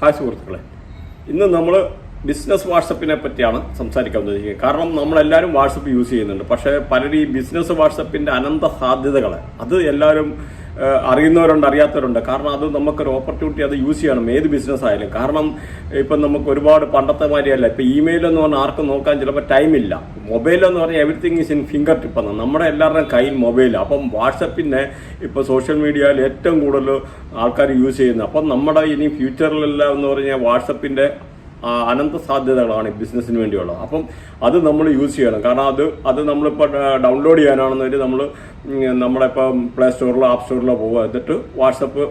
Hi സുഹൃത്തുക്കളെ. ഇന്ന് നമ്മൾ ബിസിനസ് വാട്സപ്പിനെ പറ്റിയാണ് സംസാരിക്കാൻ ഉദ്ദേശിക്കുന്നത്. കാരണം നമ്മളെല്ലാവരും വാട്സപ്പ് യൂസ് ചെയ്യുന്നുണ്ട്. പക്ഷേ പലരും ഈ ബിസിനസ് വാട്സപ്പിന്റെ അനന്ത സാധ്യതകളെ അത് എല്ലാവരും അറിയുന്നവരുണ്ട് അറിയാത്തവരുണ്ട്. കാരണം അത് നമുക്കൊരു ഓപ്പർച്യൂണിറ്റി അത് യൂസ് ചെയ്യണം ഏത് ബിസിനസ് ആയാലും. കാരണം ഇപ്പം നമുക്ക് ഒരുപാട് പണ്ടത്തെ മാതിരിയല്ല. ഇപ്പം ഇമെയിൽ എന്ന് പറഞ്ഞാൽ ആർക്കും നോക്കാൻ ചിലപ്പോൾ ടൈം ഇല്ല. മൊബൈൽ എന്ന് പറഞ്ഞാൽ everything is in finger tip ആണ് നമ്മുടെ എല്ലാവരുടെയും കയ്യിൽ മൊബൈൽ അപ്പം വാട്സപ്പിനെ ഇപ്പോൾ സോഷ്യൽ മീഡിയയിൽ ഏറ്റവും കൂടുതൽ ആൾക്കാർ യൂസ് ചെയ്യുന്നത്. അപ്പം നമ്മുടെ ഇനി ഫ്യൂച്ചറിലെല്ലാം എന്ന് പറഞ്ഞാൽ വാട്സപ്പിന്റെ ആ, അനന്ത സാധ്യതകളാണ് ബിസിനസ്സിന് വേണ്ടിയുള്ളത് അപ്പം അത് നമ്മൾ യൂസ് ചെയ്യണം. കാരണം അത് അത് നമ്മളിപ്പോൾ ഡൗൺലോഡ് ചെയ്യാനാണെന്നൊരു നമ്മൾ നമ്മളിപ്പം പ്ലേ സ്റ്റോറിലോ ആപ്പ് സ്റ്റോറിലോ പോകുക എന്നിട്ട് വാട്സപ്പ്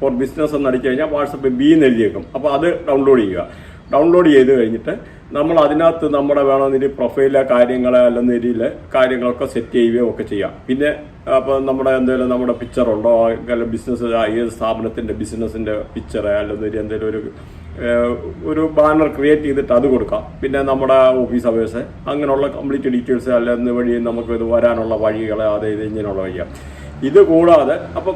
ഫോർ ബിസിനസ് എന്ന് അടിച്ചു കഴിഞ്ഞാൽ വാട്സപ്പ് ബി എന്ന് എഴുതിയേക്കും. അപ്പോൾ അത് ഡൗൺലോഡ് ചെയ്യുക. ഡൗൺലോഡ് ചെയ്ത് കഴിഞ്ഞിട്ട് നമ്മൾ അതിനകത്ത് നമ്മുടെ വേണമെന്നിരി പ്രൊഫൈലെ കാര്യങ്ങൾ അല്ല രീതിയിൽ കാര്യങ്ങളൊക്കെ സെറ്റ് ചെയ്യുകയോ ഒക്കെ ചെയ്യാം. പിന്നെ അപ്പോൾ നമ്മുടെ എന്തെങ്കിലും നമ്മുടെ പിക്ചറുണ്ടോ അല്ലെങ്കിൽ ബിസിനസ് ഏത് സ്ഥാപനത്തിന്റെ ബിസിനസ്സിന്റെ പിക്ചർ അല്ലെന്നിരി എന്തെങ്കിലും ഒരു ഒരു ബാനർ ക്രിയേറ്റ് ചെയ്തിട്ട് അത് കൊടുക്കാം. പിന്നെ നമ്മുടെ ഓഫീസ് അവേഴ്സ് അങ്ങനെയുള്ള കംപ്ലീറ്റ് ഡീറ്റെയിൽസ് അല്ലെന്ന് വഴി നമുക്ക് ഇത് വരാനുള്ള വഴികൾ അത് ഇത് ഇങ്ങനെയുള്ള വഴിയാണ് ഇത് കൂടാതെ അപ്പം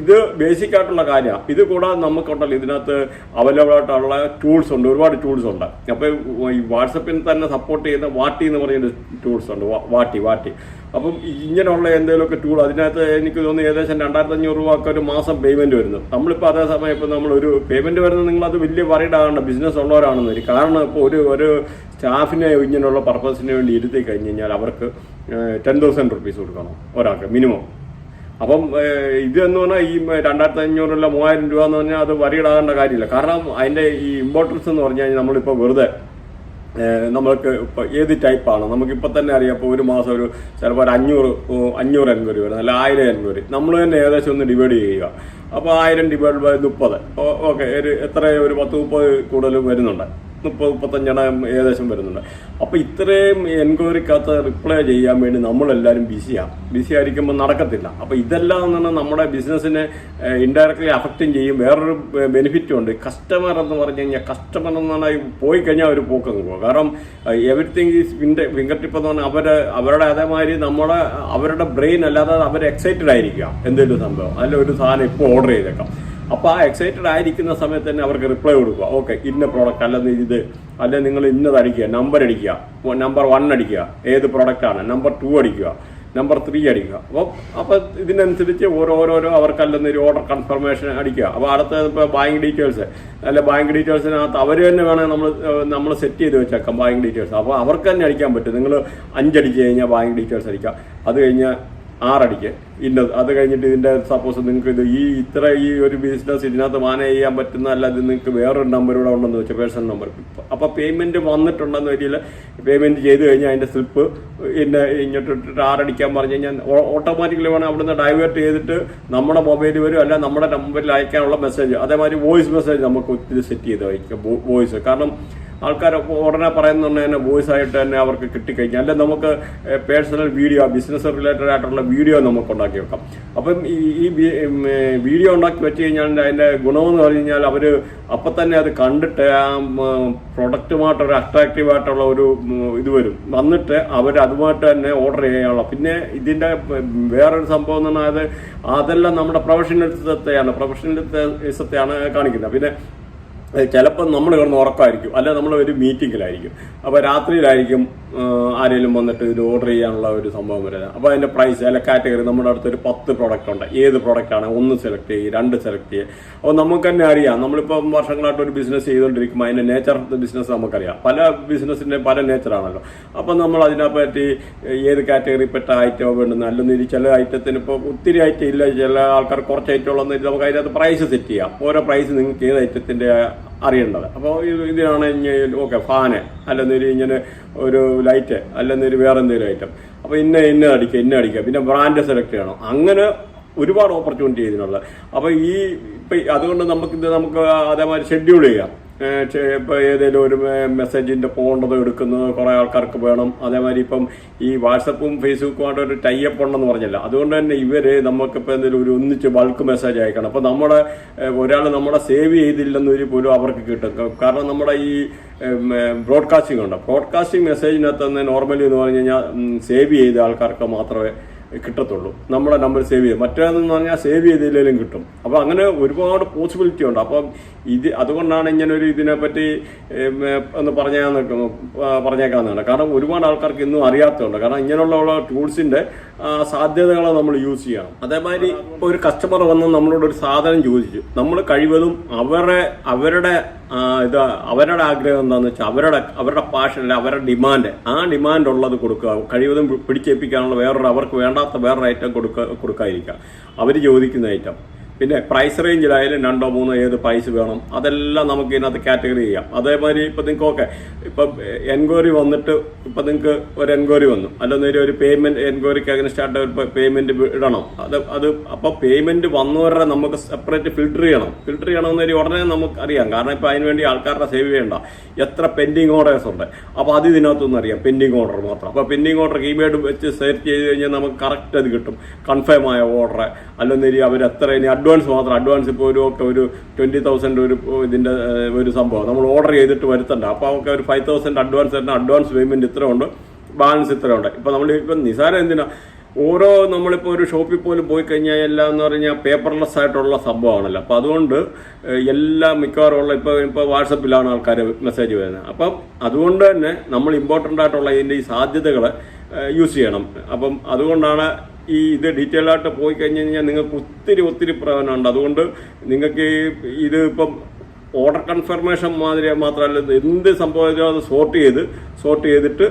ഇത് ബേസിക് ആയിട്ടുള്ള കാര്യമാണ് ഇത് കൂടാതെ നമുക്കുണ്ടല്ലോ ഇതിനകത്ത് അവൈലബിൾ ആയിട്ടുള്ള ടൂൾസ് ഉണ്ട് ഒരുപാട് ടൂൾസ് ഉണ്ട്. അപ്പോൾ ഈ വാട്സപ്പിൽ തന്നെ സപ്പോർട്ട് ചെയ്യുന്ന വാട്ടി എന്ന് പറയുന്ന ടൂൾസ് ഉണ്ട് വാട്ടി വാട്ടി. അപ്പം ഇങ്ങനെയുള്ള എന്തെങ്കിലുമൊക്കെ ടൂൾ അതിനകത്ത് എനിക്ക് തോന്നുന്നു ഏകദേശം രണ്ടായിരത്തി അഞ്ഞൂറ് രൂപ ഒരു മാസം പേയ്മെന്റ് വരുന്നു. നമ്മളിപ്പോൾ അതേ സമയം ഇപ്പോൾ നമ്മൾ ഒരു പേയ്മെന്റ് വരുന്നത് നിങ്ങളത് വലിയ വറീഡ് ബിസിനസ് ഉള്ളവരാണെന്ന് വരും. കാരണം ഇപ്പോൾ ഒരു ഒരു സ്റ്റാഫിനെ ഇങ്ങനെയുള്ള പർപ്പസിന് വേണ്ടി ഇരുത്തി കഴിഞ്ഞ് കഴിഞ്ഞാൽ അവർക്ക് ടെൻ തൗസൻഡ് റുപ്പീസ് കൊടുക്കണം ഒരാൾക്ക് മിനിമം അപ്പം ഇതെന്ന് പറഞ്ഞാൽ ഈ രണ്ടായിരത്തി അഞ്ഞൂറിലെ മൂവായിരം രൂപ എന്ന് പറഞ്ഞാൽ അത് വരിയിടാകേണ്ട കാര്യമില്ല. കാരണം അതിന്റെ ഈ ഇമ്പോർട്ടൻസ് എന്ന് പറഞ്ഞു കഴിഞ്ഞാൽ നമ്മളിപ്പോൾ വെറുതെ നമ്മൾക്ക് ഇപ്പോൾ ഏത് ടൈപ്പാണ് നമുക്കിപ്പോൾ തന്നെ അറിയാം. ഇപ്പോൾ ഒരു മാസം ഒരു ചിലപ്പോൾ ഒരു അഞ്ഞൂറ് അഞ്ഞൂറ് എൻക്വയറി വരും അല്ല ആയിരം എൻക്വയറി നമ്മൾ തന്നെ ഏകദേശം ഒന്ന് ഡിവൈഡ് ചെയ്യുക. അപ്പോൾ ആയിരം ഡിവൈഡ് ബൈ മുപ്പത്. ഓക്കെ ഒരു എത്ര ഒരു പത്ത് മുപ്പത് കൂടുതൽ വരുന്നുണ്ട്. മുപ്പത് മുപ്പത്തഞ്ചെണ്ണം ഏകദേശം വരുന്നുണ്ട്. അപ്പോൾ ഇത്രയും എൻക്വയറിക്കകത്ത് റിപ്ലൈ ചെയ്യാൻ വേണ്ടി നമ്മളെല്ലാവരും ബിസിയാണ് ബിസി ആയിരിക്കുമ്പോൾ നടക്കത്തില്ല. അപ്പോൾ ഇതെല്ലാം പറഞ്ഞാൽ നമ്മുടെ ബിസിനസ്സിനെ ഇൻഡയറക്ട്ലി അഫക്റ്റും ചെയ്യും. വേറൊരു ബെനിഫിറ്റും ഉണ്ട്. കസ്റ്റമർ എന്ന് പറഞ്ഞു കഴിഞ്ഞാൽ കസ്റ്റമർ എന്ന് പറഞ്ഞാൽ പോയി കഴിഞ്ഞാൽ അവർ പോക്കങ്ങ് പോകും കാരണം എവറിത്തിങ് ഈസ് ഫിംഗർ ടിപ്പ് എന്ന് പറഞ്ഞാൽ അവർ അവരുടെ അതേമാതിരി നമ്മുടെ അവരുടെ ബ്രെയിൻ അല്ലാതെ അവർ എക്സൈറ്റഡ് ആയിരിക്കുക. എന്തെങ്കിലും സംഭവം. അല്ല ഒരു സാധനം ഇപ്പോൾ ഓർഡർ ചെയ്തേക്കാം. അപ്പോൾ ആ എക്സൈറ്റഡ് ആയിരിക്കുന്ന സമയത്ത് തന്നെ അവർക്ക് റിപ്ലൈ കൊടുക്കുക. ഓക്കെ ഇന്ന പ്രോഡക്റ്റ് അല്ലെങ്കിൽ ഇത് അല്ലെ നിങ്ങൾ ഇന്നത് അടിക്കുക നമ്പർ അടിക്കുക നമ്പർ വൺ അടിക്കുക ഏത് പ്രോഡക്റ്റ് ആണ് നമ്പർ ടു അടിക്കുക നമ്പർ ത്രീ അടിക്കുക. അപ്പോൾ അപ്പോൾ ഇതിനനുസരിച്ച് ഓരോരോരോ അവർക്കല്ലെന്ന് ഒരു ഓർഡർ കൺഫർമേഷൻ അടിക്കുക. അപ്പോൾ അടുത്ത ഇപ്പോൾ ബാങ്ക് ഡീറ്റെയിൽസ് അല്ലെ ബാങ്ക് ഡീറ്റെയിൽസിനകത്ത് അവർ തന്നെ വേണമെങ്കിൽ നമ്മൾ നമ്മൾ സെറ്റ് ചെയ്ത് വെച്ചേക്കാം ബാങ്ക് ഡീറ്റെയിൽസ് അപ്പോൾ അവർക്ക് തന്നെ അടിക്കാൻ പറ്റും. നിങ്ങൾ അഞ്ചടിച്ച് കഴിഞ്ഞാൽ ബാങ്ക് ഡീറ്റെയിൽസ് അടിക്കുക അത് കഴിഞ്ഞാൽ ആറടിക്ക്. ഇന്ന അത് കഴിഞ്ഞിട്ട് ഇതിന്റെ സപ്പോസ് നിങ്ങൾക്ക് ഇത് ഈ ഇത്ര ഈ ഒരു ബിസിനസ് ഇതിനകത്ത് മാനേജ് ചെയ്യാൻ പറ്റുന്ന അല്ലാതെ നിങ്ങൾക്ക് വേറൊരു നമ്പർ ഇവിടെ ഉണ്ടെന്ന് വെച്ചാൽ പേഴ്സണൽ നമ്പർ അപ്പൊ പേയ്മെന്റ് വന്നിട്ടുണ്ടെന്ന് വരില്ല പേയ്മെന്റ് ചെയ്ത് കഴിഞ്ഞാൽ അതിന്റെ സ്ലിപ്പ് പിന്നെ ഇങ്ങോട്ട് ആറടിക്കാൻ പറഞ്ഞു കഴിഞ്ഞാൽ ഓട്ടോമാറ്റിക്കലി വേണം അവിടുന്ന് ഡൈവേർട്ട് ചെയ്തിട്ട് നമ്മുടെ മൊബൈലിൽ വരും അല്ല നമ്മുടെ നമ്പറിൽ അയക്കാനുള്ള മെസ്സേജ് അതേമാതിരി വോയിസ് മെസ്സേജ് നമുക്ക് ഒത്തിരി സെറ്റ് ചെയ്ത് അയക്കാം. വോയിസ് കാരണം ആൾക്കാർ ഉടനെ പറയുന്നുണ്ട് തന്നെ വോയിസ് ആയിട്ട് തന്നെ അവർക്ക് കിട്ടിക്കഴിഞ്ഞാൽ അല്ലെ നമുക്ക് പേഴ്സണൽ വീഡിയോ ബിസിനസ് റിലേറ്റഡ് ആയിട്ടുള്ള വീഡിയോ നമുക്ക് ഉണ്ടാക്കി വെക്കാം. അപ്പം ഈ വീഡിയോ ഉണ്ടാക്കി വെച്ച് കഴിഞ്ഞാൽ അതിന്റെ ഗുണമെന്ന് പറഞ്ഞു കഴിഞ്ഞാൽ അവർ അപ്പം തന്നെ അത് കണ്ടിട്ട് ആ പ്രൊഡക്റ്റുമായിട്ടൊരു അട്രാക്റ്റീവ് ആയിട്ടുള്ള ഒരു ഇത് വരും. വന്നിട്ട് അവർ അതുമായിട്ട് തന്നെ ഓർഡർ ചെയ്യാനുള്ള. പിന്നെ ഇതിന്റെ വേറൊരു സംഭവം എന്ന് പറഞ്ഞാൽ അത് അതെല്ലാം നമ്മുടെ പ്രൊഫഷണലിസത്തെയാണ് പ്രൊഫഷണലിസത്തെയാണ് കാണിക്കുന്നത്. പിന്നെ ചിലപ്പോൾ നമ്മൾ കിടന്ന് ഉറക്കമായിരിക്കും. അല്ലെ നമ്മൾ ഒരു മീറ്റിങ്ങിലായിരിക്കും. അപ്പോൾ രാത്രിയിലായിരിക്കും ആരെങ്കിലും വന്നിട്ട് ഇത് ഓർഡർ ചെയ്യാനുള്ള ഒരു സംഭവം വരുന്നത് അപ്പോൾ അതിന്റെ പ്രൈസ് അല്ലെ കാറ്റഗറി നമ്മുടെ അടുത്തൊരു പത്ത് പ്രോഡക്റ്റ് ഉണ്ട്. ഏത് പ്രോഡക്റ്റ് ആണ്? ഒന്ന് സെലക്ട് ചെയ്യുക രണ്ട് സെലക്ട് ചെയ്യുക അപ്പോൾ നമുക്ക് തന്നെ അറിയാം. നമ്മളിപ്പോൾ വർഷങ്ങളായിട്ട് ഒരു ബിസിനസ് ചെയ്തുകൊണ്ടിരിക്കുമ്പോൾ അതിന്റെ നേച്ചർ ബിസിനസ് നമുക്കറിയാം. പല ബിസിനസ്സിന്റെ പല നേച്ചറാണല്ലോ അപ്പോൾ നമ്മൾ അതിനെപ്പറ്റി ഏത് കാറ്റഗറി പെട്ട ഐറ്റം വേണ്ടുന്ന അല്ലെന്ന് ചില ഐറ്റത്തിന് ഇപ്പോൾ ഒത്തിരി ഐറ്റം ഇല്ല. ചില ആൾക്കാർ കുറച്ച് ഐറ്റം ഉള്ളതെന്ന് നമുക്ക് അതിനകത്ത് പ്രൈസ് സെറ്റ് ചെയ്യാം. ഓരോ പ്രൈസ് നിങ്ങൾക്ക് ഏത് ഐറ്റത്തിന്റെ അറിയേണ്ടത്. അപ്പോൾ ഇതിനാണ് ഓക്കെ ഫാന് അല്ലെന്നൊരു ഇങ്ങനെ ഒരു ലൈറ്റ് അല്ലെന്നൊരു വേറെ എന്തെങ്കിലും ഐറ്റം അപ്പോൾ ഇന്ന ഇന്ന അടിക്കുക ഇന്ന അടിക്കുക. പിന്നെ ബ്രാൻഡ് സെലക്ട് ചെയ്യണം. അങ്ങനെ ഒരുപാട് ഓപ്പർച്യൂണിറ്റി ഇതിനുള്ളത്. അപ്പോൾ ഈ ഇപ്പം അതുകൊണ്ട് നമുക്കിത് നമുക്ക് അതേമാതിരി ഷെഡ്യൂൾ ചെയ്യാം. ഇപ്പോൾ ഏതെങ്കിലും ഒരു മെസ്സേജിന്റെ പോകേണ്ടത് എടുക്കുന്നത് കുറേ ആൾക്കാർക്ക് വേണം. അതേമാതിരി ഇപ്പം ഈ വാട്സപ്പും ഫേസ്ബുക്കുമായിട്ട് ഒരു ടൈപ്പ് ഉണ്ടെന്ന് പറഞ്ഞില്ല. അതുകൊണ്ട് തന്നെ ഇവർ നമുക്കിപ്പോൾ എന്തെങ്കിലും ഒരു ഒന്നിച്ച് ബൾക്ക് മെസ്സേജ് അയക്കണം. അപ്പോൾ നമ്മുടെ ഒരാൾ നമ്മളെ സേവ് ചെയ്തില്ലെന്നൊരു പോലും അവർക്ക് കിട്ടും. കാരണം നമ്മുടെ ഈ ബ്രോഡ്കാസ്റ്റിംഗ് ഉണ്ട്. ബ്രോഡ്കാസ്റ്റിംഗ് മെസ്സേജിനകത്ത് തന്നെ നോർമലി എന്ന് പറഞ്ഞു കഴിഞ്ഞാൽ സേവ് ചെയ്ത ആൾക്കാർക്ക് മാത്രമേ കിട്ടത്തുള്ളൂ. നമ്മുടെ നമ്പർ സേവ് ചെയ്യും. മറ്റേതെന്ന് പറഞ്ഞാൽ സേവ് ചെയ്തില്ലെങ്കിലും കിട്ടും. അപ്പോൾ അങ്ങനെ ഒരുപാട് പോസിബിലിറ്റി ഉണ്ട്. അപ്പം ഇത് അതുകൊണ്ടാണ് ഇങ്ങനെ ഒരു ഇതിനെപ്പറ്റി ഒന്ന് പറഞ്ഞാൽ നിൽക്കുന്നു പറഞ്ഞേക്കാവുന്നതാണ്. കാരണം ഒരുപാട് ആൾക്കാർക്ക് ഇന്നും അറിയാത്തതുണ്ട്. കാരണം ഇങ്ങനെയുള്ള ടൂൾസിന്റെ സാധ്യതകൾ നമ്മൾ യൂസ് ചെയ്യണം. അതേമാതിരി ഇപ്പോൾ ഒരു കസ്റ്റമർ വന്ന് നമ്മളോട് ഒരു സാധനം ചോദിച്ചു. നമ്മൾ കഴിവതും അവരെ അവരുടെ ഇത് അവരുടെ ആഗ്രഹം എന്താണെന്ന് വെച്ചാൽ അവരുടെ അവരുടെ പാഷൻ അവരുടെ ഡിമാൻഡ് ആ ഡിമാൻഡ് ഉള്ളത് കൊടുക്കുക. കഴിവതും പിടിച്ചേൽപ്പിക്കാനുള്ള വേറൊരു അവർക്ക് വേണ്ടാത്ത വേറൊരു ഐറ്റം കൊടുക്ക കൊടുക്കാതിരിക്കുക. അവർ ചോദിക്കുന്ന ഐറ്റം പിന്നെ പ്രൈസ് റേഞ്ചിലായാലും രണ്ടോ മൂന്നോ ഏത് പ്രൈസ് വേണം അതെല്ലാം നമുക്ക് ഇതിനകത്ത് കാറ്റഗറി ചെയ്യാം. അതേമാതിരി ഇപ്പം നിങ്ങൾക്ക് ഓക്കെ ഇപ്പം എൻക്വയറി വന്നിട്ട് ഇപ്പം നിങ്ങൾക്ക് ഒരു എൻക്വയറി വന്നു. അല്ലെന്നൊരു ഒരു പേയ്മെന്റ് എൻക്വയറിക്ക് അങ്ങനെ സ്റ്റാർട്ട് ഒരു പേയ്മെന്റ് ഇടണം അത് അത് അപ്പോൾ പേയ്മെന്റ് വന്നവരുടെ നമുക്ക് സെപ്പറേറ്റ് ഫിൽട്ടർ ചെയ്യണം. ഫിൽട്ടർ ചെയ്യണമെന്നൊരു ഉടനെ നമുക്ക് അറിയാം. കാരണം ഇപ്പോൾ അതിനുവേണ്ടി ആൾക്കാരുടെ സേവ് ചെയ്യേണ്ട. എത്ര പെൻഡിങ് ഓർഡേഴ്സ് ഉണ്ട്. അപ്പോൾ അത് ഇതിനകത്തൊന്നും അറിയാം. പെൻഡിങ് ഓർഡർ മാത്രം. അപ്പോൾ പെൻഡിങ് ഓർഡർ കീബോർഡ് വെച്ച് സെർച്ച് ചെയ്ത് കഴിഞ്ഞാൽ നമുക്ക് കറക്റ്റ് അത് കിട്ടും. കൺഫേം ആയ ഓർഡർ അല്ലെന്നൊരു അവർ എത്ര ഇനി അഡ്വാൻസ് മാത്രം. അഡ്വാൻസ് ഇപ്പോൾ ഒരു ഒരു ട്വന്റി തൗസൻഡ് ഒരു ഇതിന്റെ ഒരു സംഭവം. നമ്മൾ ഓർഡർ ചെയ്തിട്ട് വരുത്തണ്ട. അപ്പോൾ അവർക്ക് ഒരു ഫൈവ് തൗസൻഡ് അഡ്വാൻസ് തരുന്ന അഡ്വാൻസ് പേയ്മെന്റ് ഇത്ര ഉണ്ട്. ബാലൻസ് ഇത്ര ഉണ്ട്. ഇപ്പോൾ നമ്മൾ ഇപ്പം നിസാരം എന്തിനാ? ഓരോ നമ്മളിപ്പോൾ ഒരു ഷോപ്പിൽ പോലും പോയി കഴിഞ്ഞാൽ എല്ലാം എന്ന് പറഞ്ഞാൽ പേപ്പർലെസ് ആയിട്ടുള്ള സംഭവമാണല്ലോ. അപ്പോൾ അതുകൊണ്ട് എല്ലാം മിക്കവാറും ഉള്ള ഇപ്പോൾ ഇപ്പോൾ വാട്സപ്പിലാണ് ആൾക്കാർ മെസ്സേജ് വരുന്നത്. അപ്പം അതുകൊണ്ട് തന്നെ നമ്മൾ ഇമ്പോർട്ടന്റ് ആയിട്ടുള്ള ഇതിന്റെ ഈ സാധ്യതകൾ യൂസ് ചെയ്യണം. അപ്പം അതുകൊണ്ടാണ് ഈ ഇത് ഡീറ്റെയിൽ ആയിട്ട് പോയി കഴിഞ്ഞ് കഴിഞ്ഞാൽ നിങ്ങൾക്ക് ഒത്തിരി ഒത്തിരി പ്രയോജനമുണ്ട്. അതുകൊണ്ട് നിങ്ങൾക്ക് ഇത് ഇപ്പം ഓർഡർ കൺഫർമേഷൻ മാതിരി മാത്രമല്ല എന്ത് സംഭവിച്ചോ അത് സോർട്ട് ചെയ്ത് സോർട്ട് ചെയ്തിട്ട്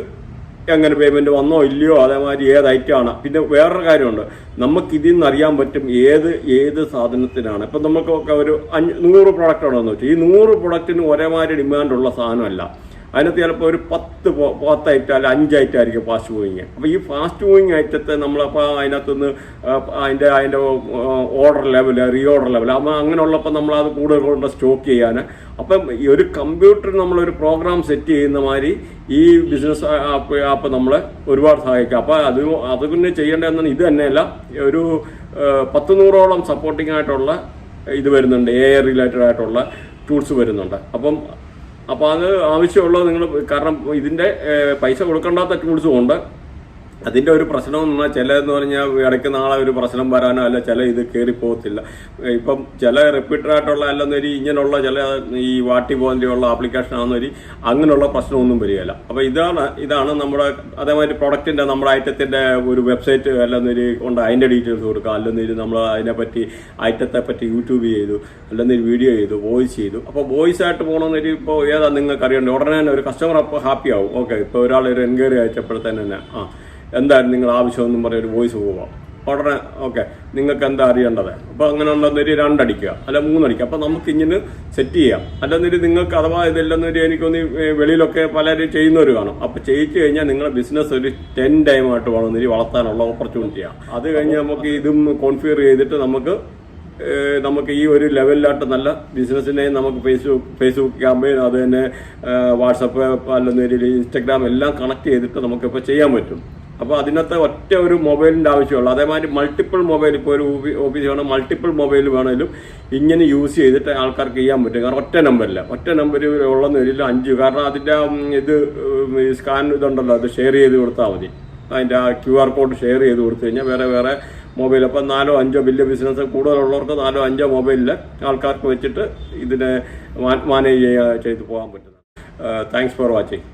എങ്ങനെ പേയ്മെന്റ് വന്നോ ഇല്ലയോ അതേമാതിരി ഏത് ഐറ്റമാണ് പിന്നെ വേറൊരു കാര്യമുണ്ട്. നമുക്ക് ഇതിൽ നിന്ന് അറിയാൻ പറ്റും ഏത് ഏത് സാധനത്തിനാണ്. ഇപ്പം നമുക്കൊക്കെ ഒരു അഞ്ച് നൂറ് പ്രൊഡക്റ്റ് ഉണ്ടെന്ന് വെച്ചാൽ ഈ നൂറ് പ്രൊഡക്റ്റിന് ഒരേമാതിരി ഡിമാൻഡുള്ള സാധനമല്ല. അതിനകത്ത് ചിലപ്പോൾ ഒരു പത്ത് പോ- പത്ത് ഐറ്റം അല്ല അഞ്ച് ഐറ്റം ഫാസ്റ്റ് മൂവിങ് അപ്പോൾ ഈ ഫാസ്റ്റ് മൂവിങ് ഐറ്റത്തെ നമ്മളപ്പോൾ അതിനകത്തുനിന്ന് അതിന്റെ അതിന്റെ order level reorder level അപ്പോൾ അങ്ങനെയുള്ളപ്പോൾ നമ്മളത് കൂടുതൽ കൂടുതൽ സ്റ്റോക്ക് ചെയ്യാൻ അപ്പം ഈ ഒരു കമ്പ്യൂട്ടറിൽ നമ്മളൊരു പ്രോഗ്രാം സെറ്റ് ചെയ്യുന്ന മാതിരി ഈ ബിസിനസ് ആപ്പ് ആപ്പ് നമ്മളെ ഒരുപാട് സഹായിക്കും. അപ്പോൾ അത് അതുകൊണ്ട് ചെയ്യേണ്ടതെന്നാണ് ഇത് തന്നെയല്ല ഒരു പത്ത് നൂറോളം സപ്പോർട്ടിംഗ് ആയിട്ടുള്ള ഇത് വരുന്നുണ്ട് എ റിലേറ്റഡ് ആയിട്ടുള്ള ടൂൾസ് വരുന്നുണ്ട്. അപ്പം അപ്പോൾ അത് ആവശ്യമുള്ളത് നിങ്ങൾ കാരണം ഇതിന്റെ പൈസ കൊടുക്കേണ്ടാത്ത ടൂൾസും ഉണ്ട്. അതിന്റെ ഒരു പ്രശ്നം എന്ന് പറഞ്ഞാൽ ചിലതെന്ന് പറഞ്ഞാൽ ഇടയ്ക്ക് നാളെ ഒരു പ്രശ്നം വരാനോ അല്ല ചില ഇത് കയറി പോകത്തില്ല. ഇപ്പം ചില റിപ്പീറ്റഡ് ആയിട്ടുള്ള അല്ലെന്നൊരു ഇങ്ങനെയുള്ള ചില ഈ വാട്ടി പോലെയുള്ള ആപ്ലിക്കേഷൻ ആണെന്നൊരു അങ്ങനെയുള്ള പ്രശ്നമൊന്നും വരികയില്ല. അപ്പോൾ ഇതാണ് ഇതാണ് നമ്മുടെ അതേമാതിരി പ്രൊഡക്റ്റിന്റെ നമ്മുടെ ഐറ്റത്തിന്റെ ഒരു വെബ്സൈറ്റ് അല്ലെന്നൊരു ഉണ്ട്. അതിന്റെ ഡീറ്റെയിൽസ് കൊടുക്കുക. അല്ലെന്നൊരു നമ്മൾ അതിനെപ്പറ്റി ഐറ്റത്തെ പറ്റി യൂട്യൂബ് ചെയ്തു അല്ലെന്നൊരു വീഡിയോ ചെയ്തു. വോയിസ് ചെയ്തു. അപ്പോൾ വോയിസ് ആയിട്ട് പോകണമെന്നൊരു ഇപ്പോൾ ഏതാ നിങ്ങൾക്ക് അറിയണ്ടേ ഉടനെ തന്നെ ഒരു കസ്റ്റമർ അപ്പോൾ ഹാപ്പി ആവും. ഓക്കെ ഇപ്പോൾ ഒരാൾ ഒരു എൻക്വയറി അയച്ചപ്പോഴത്തേന് തന്നെ. ആ. എന്തായിരുന്നു നിങ്ങൾ ആവശ്യമെന്നും പറഞ്ഞ ഒരു വോയിസ് പോവാം. ഉടനെ ഓക്കെ നിങ്ങൾക്ക് എന്താ അറിയേണ്ടത്? അപ്പോൾ അങ്ങനെ ഉണ്ടെന്നൊരു രണ്ടടിക്കുക അല്ല മൂന്നടിക്കുക. അപ്പോൾ നമുക്ക് ഇങ്ങനെ സെറ്റ് ചെയ്യാം. അല്ലെന്നൊരു നിങ്ങൾക്ക് അഥവാ ഇതെല്ലെന്നൊരു എനിക്കൊന്ന് വെളിയിലൊക്കെ പലരും ചെയ്യുന്നവർ കാണും. അപ്പോൾ ചെയ്യിച്ചു കഴിഞ്ഞാൽ നിങ്ങളുടെ ബിസിനസ് ഒരു ടെൻ ടൈമായിട്ട് വേണമെന്നൊരു വളർത്താനുള്ള ഓപ്പർച്യൂണിറ്റിയാണ് അത് കഴിഞ്ഞ് നമുക്ക് ഇതും കോൺഫിഗർ ചെയ്തിട്ട് നമുക്ക് നമുക്ക് ഈ ഒരു ലെവലിലായിട്ട് നല്ല ബിസിനസ്സിനെ നമുക്ക് ഫേസ്ബുക്ക് ഫേസ്ബുക്ക് ക്യാമ്പയിൻ അത് തന്നെ വാട്സപ്പ് അല്ലെന്നൊരു ഇൻസ്റ്റഗ്രാം എല്ലാം കണക്ട് ചെയ്തിട്ട് നമുക്കിപ്പോൾ ചെയ്യാൻ പറ്റും. അപ്പോൾ അതിനകത്ത് ഒറ്റ ഒരു മൊബൈലിന്റെ ആവശ്യമുള്ളൂ. അതേമാതിരി മൾട്ടിപ്പിൾ മൊബൈൽ ഇപ്പോൾ ഒരു ഓഫീസ് വേണം മൾട്ടിപ്പിൾ മൊബൈൽ വേണമെങ്കിലും ഇങ്ങനെ യൂസ് ചെയ്തിട്ട് ആൾക്കാർക്ക് ചെയ്യാൻ പറ്റും. കാരണം ഒറ്റ നമ്പറില്ല ഒറ്റ നമ്പർ ഉള്ളെന്ന് വരില്ല അഞ്ച് കാരണം അതിന്റെ ഇത് സ്കാൻ ഇതുണ്ടല്ലോ അത് ഷെയർ ചെയ്ത് കൊടുത്താൽ മതി. അതിന്റെ ആ ക്യു ആർ കോഡ് ഷെയർ ചെയ്ത് കൊടുത്തു കഴിഞ്ഞാൽ വേറെ വേറെ മൊബൈൽ അപ്പം നാലോ അഞ്ചോ വലിയ ബിസിനസ് കൂടുതലുള്ളവർക്ക് നാലോ അഞ്ചോ മൊബൈലിൽ ആൾക്കാർക്ക് വെച്ചിട്ട് ഇതിനെ മാനേജ് ചെയ്ത് പോകാൻ പറ്റുന്നത്. Thanks for watching